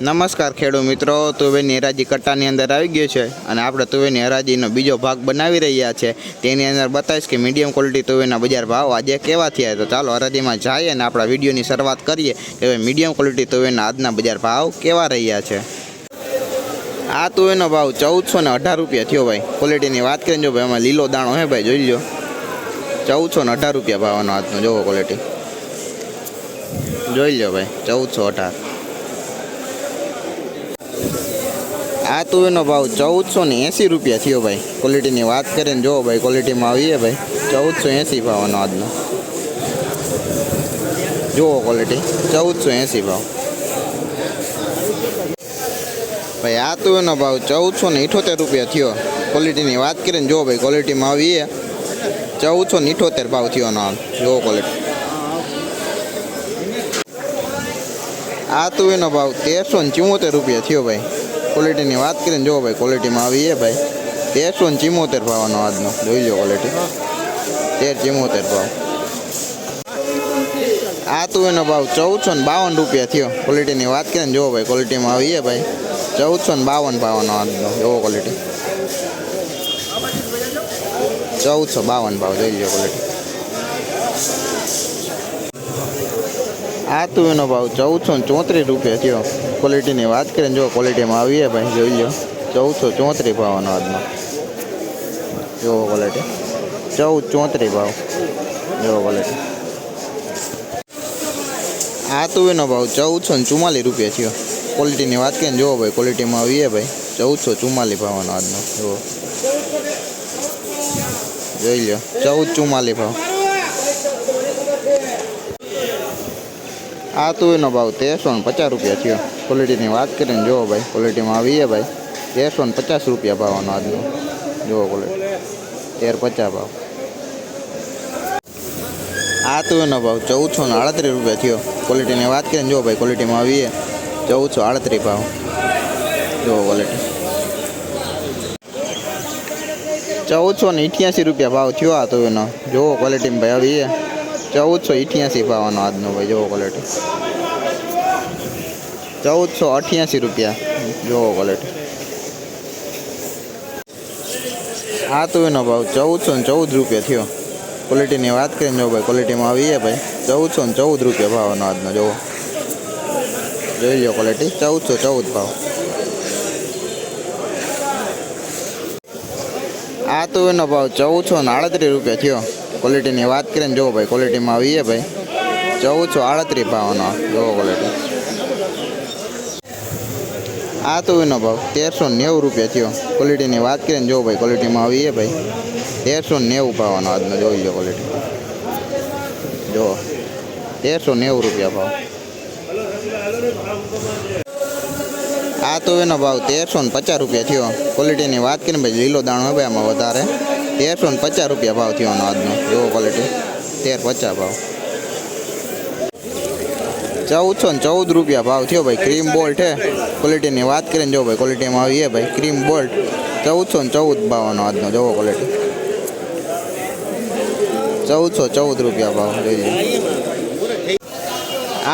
નમસ્કાર ખેડૂત મિત્રો, તુવેરની હરાજી કટ્ટાની અંદર આવી ગયો છે અને આપણે તુવેરની હરાજીનો બીજો ભાગ બનાવી રહ્યા છે. તેની અંદર બતાવીશ કે મીડિયમ ક્વોલિટી તુવેરના બજાર ભાવ આજે કેવા થયા તો ચાલો હરાજીમાં જઈએ અને આપણા વિડીયોની શરૂઆત કરીએ કે હવે મીડિયમ ક્વોલિટી તુવેરના આજના બજાર ભાવ કેવા રહ્યા છે. આ તુવેરનો ભાવ ચૌદસો ને અઢાર રૂપિયા થયો ભાઈ. ક્વોલિટીની વાત કરીને જો ભાઈ એમાં લીલો દાણો હે ભાઈ, જોઈ લો ચૌદસો ને અઢાર રૂપિયા ભાવનો આજનો, જોવો ક્વોલિટી જોઈ લો ભાઈ, ચૌદસો અઢાર. આ તુવેરનો ભાવ ચૌદસો ને એંસી રૂપિયા થયો ભાઈ. ક્વોલિટીની વાત કરીને જુઓ ભાઈ ક્વોલિટીમાં આવીએ ભાઈ. ચૌદસો એંસી ભાવનો આજનો. જુઓ ક્વોલિટી ચૌદસો એંસી ભાવ. ભાઈ, આ તુવેરનો ભાવ ચૌદસો ને ઇઠોતેર રૂપિયા થયો. ક્વોલિટીની વાત કરીને જુઓ ભાઈ ક્વોલિટીમાં આવીએ. ચૌદસો ને ઇઠોતેર ભાવ થયો નો જુઓ ક્વોલિટી આ તુવેરનો ભાવ તેરસો ને ચુમ્મોતેર રૂપિયા થયો ભાઈ. ક્વોલિટીની વાત કરીને જો ભાઈ ક્વોલિટીમાં આવી ભાઈ. તેરસો ને ચિમોતેર ભાવનો આજનો. જોઈ લો ક્વોલિટી તેર ચિમોતેર ભાવ. આ તુવેરનો ભાવ ચૌદસો ને બાવન રૂપિયા થયો. ક્વોલિટીની વાત કરીને જુઓ ભાઈ ક્વોલિટીમાં આવી ભાઈ. ચૌદસો ને બાવન ભાવનો આજનો. એવો ક્વોલિટી ચૌદસો બાવન ભાવ, જોઈ લો ક્વોલિટી આ તુવેરનો ભાવ ચૌદસો ચોત્રીસ રૂપિયા થયો. ક્વોલિટીની વાત કરીને જો ક્વોલિટીમાં આવીએ ભાઈ, જોઈ લો ચૌદસો ચોત્રીસ ભાવનો આજનો. જુઓ ક્વોલિટી ચૌદ ચોત્રીસ ભાવ. જુઓ ક્વોલિટી આ તુવેરનો ભાવ ચૌદસો ને ચુમ્માલીસ રૂપિયા થયો. ક્વોલિટીની વાત કરીને જુઓ ભાઈ ક્વોલિટીમાં આવીએ ભાઈ. ચૌદસો ચુમ્માલીસ ભાવનો આજનો. જુઓ. જોઈ લો ચૌદ ચુમ્માલીસ ભાવ. આ તુવેરનો ભાવ તેરસો ને પચાસ રૂપિયા થયો. ક્વોલિટીની વાત કરીને જુઓ ભાઈ ક્વોલિટીમાં આવીએ ભાઈ. તેરસો ને પચાસ રૂપિયા ભાવનો આજનો. જુઓ ક્વોલિટી તેર પચાસ ભાવ. આ તુવેરનો ભાવ ચૌદસો ને આડત્રીસ રૂપિયા થયો. ક્વોલિટીની વાત કરીને જુઓ ભાઈ ક્વોલિટીમાં આવીએ ચૌદસો આડત્રીસ ભાવ. જુઓ ક્વોલિટી ચૌદસો ને રૂપિયા ભાવ થયો આ તુવેરનો જુઓ ક્વોલિટીમાં ભાઈ આવીએ ચૌદસો અઠ્યાસી ભાવનો આજનો ભાઈ, જોવો ક્વોલિટી ચૌદસો અઠ્યાસી રૂપિયા જુઓ ક્વોલિટી આ તો એનો ભાવ ચૌદસો ને ચૌદ રૂપિયા થયો. ક્વોલિટીની વાત કરીને જો ભાઈ ક્વોલિટીમાં આવીએ ભાઈ. ચૌદસો ને ચૌદ રૂપિયા ભાવનો આજનો જુઓ જોઈ લો ક્વોલિટી ચૌદસો ચૌદ ભાવ. આ તુવેરનો ભાવ ચૌદસો ને આડત્રીસ રૂપિયા થયો. ક્વોલિટીની વાત કરીને જુઓ ભાઈ ક્વોલિટીમાં આવીએ ભાઈ. ચૌદસો આડત્રીસ ભાવનો. જુઓ ક્વોલિટી આ તો એનો ભાવ, તેરસો નેવું રૂપિયા થયો. ક્વોલિટીની વાત કરીને જુઓ ભાઈ ક્વોલિટીમાં આવીએ ભાઈ. તેરસો નેવું ભાવનો આજનો જોઈ લો ક્વોલિટી જુઓ તેરસો નેવું રૂપિયા ભાવ. આ તો એનો ભાવ, તેરસો ને પચાસ રૂપિયા થયો. ક્વોલિટીની વાત કરીને ભાઈ, લીલો દાણો હોય ભાઈ આમાં વધારે. તેરસો ને પચાસ રૂપિયા ભાવ થયો આજનો જુઓ ક્વોલિટી તેર પચાસ ભાવ. ચૌદસો ને ચૌદ રૂપિયા ભાવ થયો ભાઈ ક્રીમ બોલ્ટ છે ક્વોલિટીની વાત કરીને જો ભાઈ ક્વોલિટીમાં આવીએ ભાઈ ક્રીમ બોલ્ટ ચૌદસો ને ચૌદ ભાવનો આજનો, જવો ક્વોલિટી ચૌદસો ચૌદ રૂપિયા ભાવ, જોઈ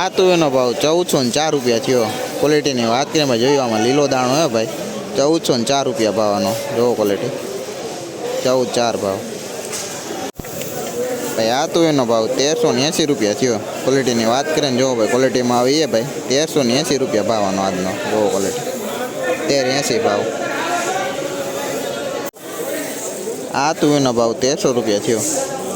આ તો એનો ભાવ ચૌદસો ને ચાર રૂપિયા થયો. ક્વોલિટીની વાત કરીને ભાઈ જોયું આમાં લીલો દાણો હે ભાઈ. ચૌદસો ને ચાર રૂપિયા ભાવનો, જોવો ક્વોલિટી ચૌદ ચાર ભાવ. ભાઈ, આ તુવેરનો ભાવ તેરસો ને એંસી રૂપિયા થયો. ક્વોલિટીની વાત કરીને જુઓ ભાઈ ક્વોલિટીમાં આવીએ ભાઈ. તેરસો ને એંસી રૂપિયા ભાવનો આજનો. બહુ ક્વોલિટી તેર એંસી ભાવ. આ તુવેરનો ભાવ તેરસો રૂપિયા થયો.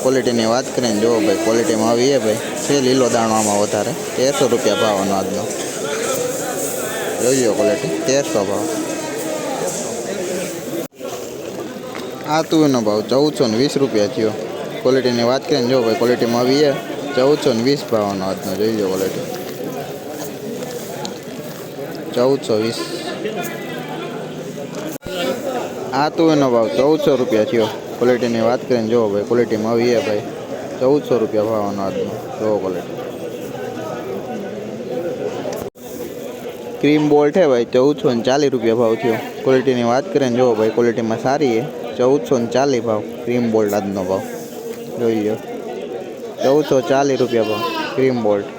ક્વોલિટીની વાત કરીને જુઓ ભાઈ ક્વોલિટીમાં આવીએ ભાઈ. છે લીલો દાણવામાં વધારે. તેરસો રૂપિયા ભાવનો આજનો. જોઈ લો ક્વોલિટી તેરસો ભાવ. આ તુવેરનો ભાવ ચૌદસો ને વીસ રૂપિયા થયો. ક્વોલિટીની વાત કરીને જો ભાઈ ક્વોલિટીમાં આવીએ ચૌદસો ને વીસ ભાવનો આજનો જોઈ લો ક્વોલિટી ચૌદસો વીસ. આ તુવેરનો ભાવ ચૌદસો રૂપિયા થયો. ક્વોલિટીની વાત કરીને જો ભાઈ ક્વોલિટીમાં આવીએ ભાઈ. ચૌદસો રૂપિયા ભાવનો આજનો. જોવો ક્વોલિટી ક્રીમ બોલ્ટ છે ભાઈ, ચૌદસો ને ચાલીસ રૂપિયા ભાવ થયો. ક્વોલિટીની વાત કરીને જુઓ ભાઈ ક્વોલિટીમાં સારી છે. ચૌદસો ને ચાલીસ ભાવ. ક્રીમ બોલ્ડ આજનો ભાવ. જોઈ લો ચૌદસો ચાલીસ રૂપિયા ભાવ. Cream bolt